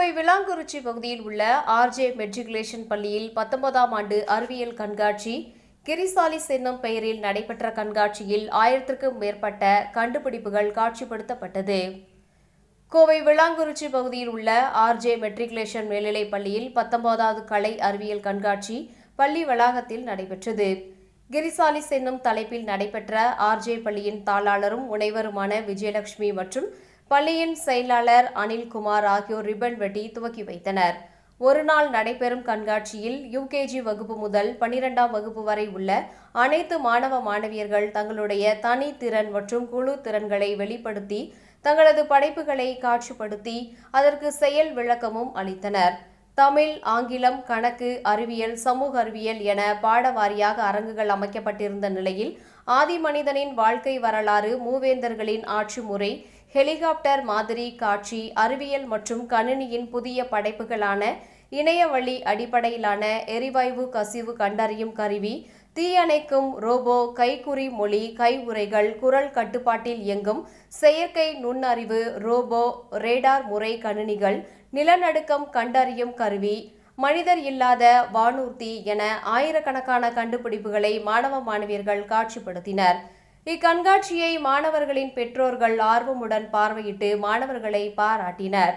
கோவை விளாங்குறிச்சி பகுதியில் உள்ள RJ matriculation பள்ளியில் பத்தொன்பதாம் ஆண்டு அறிவியல் கண்காட்சி கிரிசாலிஸ் என்னும் பெயரில் நடைபெற்ற கண்காட்சியில் ஆயிரத்திற்கும் மேற்பட்ட கண்டுபிடிப்புகள் காட்சிப்படுத்தப்பட்டது. கோவை விளாங்குறிச்சி பகுதியில் உள்ள ஆர்ஜே மெட்ரிகுலேஷன் மேல்நிலைப் பள்ளியில் பத்தொன்பதாவது கலை அறிவியல் கண்காட்சி பள்ளி வளாகத்தில் நடைபெற்றது. கிரிசாலிஸ் என்னும் தலைப்பில் நடைபெற்ற ஆர்ஜே பள்ளியின் தாளாளரும் முனைவருமான விஜயலட்சுமி மற்றும் பள்ளியின் செயலாளர் அனில்குமார் ஆகியோர் ரிப்பன் வெட்டி துவக்கி வைத்தனர். ஒரு நாள் நடைபெறும் கண்காட்சியில் யுகேஜி வகுப்பு முதல் பனிரெண்டாம் வகுப்பு வரை உள்ள அனைத்து மாணவ மாணவியர்கள் தங்களுடைய தனி திறன் மற்றும் குழு திறன்களை வெளிப்படுத்தி தங்களது படைப்புகளை காட்சிப்படுத்தி அதற்கு செயல் விளக்கமும் அளித்தனர். தமிழ் ஆங்கிலம் கணக்கு அறிவியல் சமூக அறிவியல் என பாடவாரியாக அரங்குகள் அமைக்கப்பட்டிருந்த நிலையில் ஆதி மனிதனின் வாழ்க்கை வரலாறு மூவேந்தர்களின் ஆட்சி முறை ஹெலிகாப்டர் மாதிரி காட்சி அறிவியல் மற்றும் கணினியின் புதிய படைப்புகளான இணையவழி அடிப்படையிலான எரிவாயு கசிவு கண்டறியும் கருவி தீயணைக்கும் ரோபோ கைக்குறி மொழி கை உரைகள் குரல் கட்டுப்பாட்டில் இயங்கும் செயற்கை நுண்ணறிவு ரோபோ ரேடார் முறை கணினிகள் நிலநடுக்கம் கண்டறியும் கருவி மனிதர் இல்லாத வானூர்தி என ஆயிரக்கணக்கான கண்டுபிடிப்புகளை மாணவ மாணவியர்கள் காட்சிப்படுத்தினர். இக்கண்காட்சியை மாணவர்களின் பெற்றோர்கள் ஆர்வமுடன் பார்வையிட்டு மாணவர்களை பாராட்டினர்.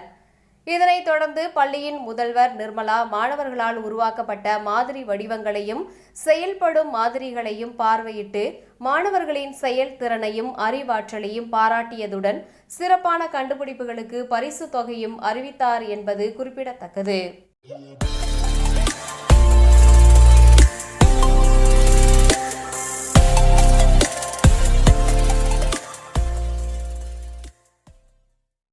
இதனைத் தொடர்ந்து பள்ளியின் முதல்வர் நிர்மலா மாணவர்களால் உருவாக்கப்பட்ட மாதிரி வடிவங்களையும் செயல்படும் மாதிரிகளையும் பார்வையிட்டு மாணவர்களின் செயல்திறனையும் அறிவாற்றலையும் பாராட்டியதுடன் சிறப்பான கண்டுபிடிப்புகளுக்கு பரிசு தொகையும் அறிவித்தார் என்பது குறிப்பிடத்தக்கது.